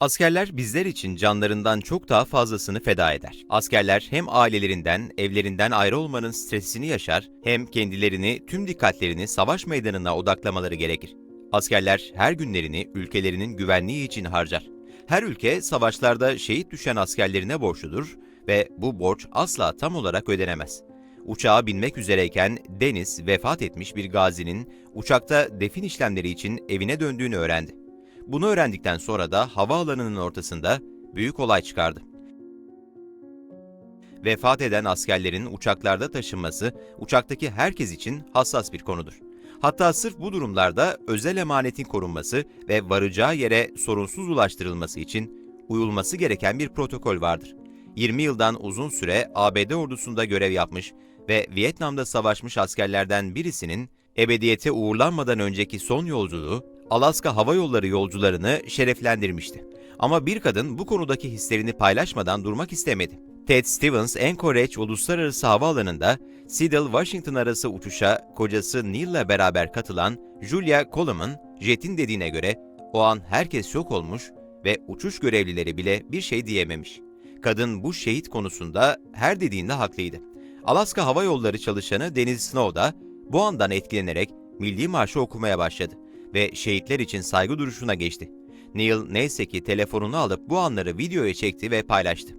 Askerler bizler için canlarından çok daha fazlasını feda eder. Askerler hem ailelerinden, evlerinden ayrı olmanın stresini yaşar, hem kendilerini, tüm dikkatlerini savaş meydanına odaklamaları gerekir. Askerler her günlerini ülkelerinin güvenliği için harcar. Her ülke savaşlarda şehit düşen askerlerine borçludur ve bu borç asla tam olarak ödenemez. Uçağa binmek üzereyken Deniz vefat etmiş bir gazinin uçakta defin işlemleri için evine döndüğünü öğrendi. Bunu öğrendikten sonra da havaalanının ortasında büyük olay çıkardı. Vefat eden askerlerin uçaklarda taşınması uçaktaki herkes için hassas bir konudur. Hatta sırf bu durumlarda özel emanetin korunması ve varacağı yere sorunsuz ulaştırılması için uyulması gereken bir protokol vardır. 20 yıldan uzun süre ABD ordusunda görev yapmış ve Vietnam'da savaşmış askerlerden birisinin ebediyete uğurlanmadan önceki son yolculuğu Alaska Hava Yolları yolcularını şereflendirmişti. Ama bir kadın bu konudaki hislerini paylaşmadan durmak istemedi. Ted Stevens, Anchorage Uluslararası Havaalanı'nda Seattle-Washington arası uçuşa kocası Neil'le beraber katılan Julia Coleman, Jet'in dediğine göre o an herkes şok olmuş ve uçuş görevlileri bile bir şey diyememiş. Kadın bu şehit konusunda her dediğinde haklıydı. Alaska Hava Yolları çalışanı Deniz Snow da bu andan etkilenerek Milli Marşı okumaya başladı ve şehitler için saygı duruşuna geçti. Neil neyse ki telefonunu alıp bu anları videoya çekti ve paylaştı.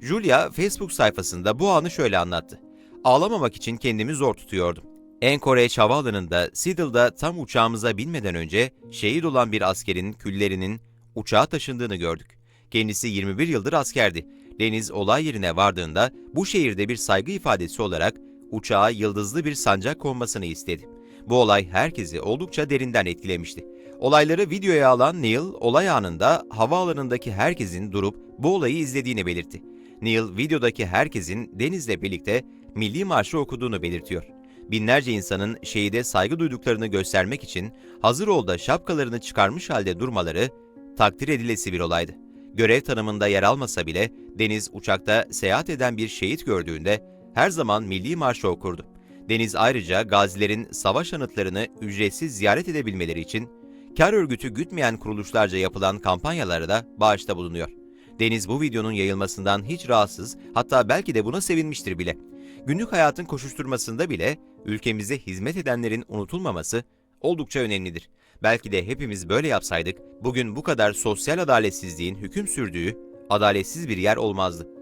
Julia Facebook sayfasında bu anı şöyle anlattı. Ağlamamak için kendimi zor tutuyordum. Anchorage Havaalanı'nda Seattle'da tam uçağımıza binmeden önce şehit olan bir askerin küllerinin uçağa taşındığını gördük. Kendisi 21 yıldır askerdi. Deniz olay yerine vardığında bu şehirde bir saygı ifadesi olarak uçağa yıldızlı bir sancak konmasını istedi. Bu olay herkesi oldukça derinden etkilemişti. Olayları videoya alan Neil, olay anında havaalanındaki herkesin durup bu olayı izlediğini belirtti. Neil, videodaki herkesin Deniz'le birlikte Milli Marşı okuduğunu belirtiyor. Binlerce insanın şehide saygı duyduklarını göstermek için hazır olda şapkalarını çıkarmış halde durmaları takdir edilesi bir olaydı. Görev tanımında yer almasa bile Deniz uçakta seyahat eden bir şehit gördüğünde her zaman Milli Marşı okurdu. Deniz ayrıca gazilerin savaş anıtlarını ücretsiz ziyaret edebilmeleri için kar örgütü gütmeyen kuruluşlarca yapılan kampanyalara da bağışta bulunuyor. Deniz bu videonun yayılmasından hiç rahatsız, hatta belki de buna sevinmiştir bile. Günlük hayatın koşuşturmasında bile ülkemize hizmet edenlerin unutulmaması oldukça önemlidir. Belki de hepimiz böyle yapsaydık, bugün bu kadar sosyal adaletsizliğin hüküm sürdüğü adaletsiz bir yer olmazdı.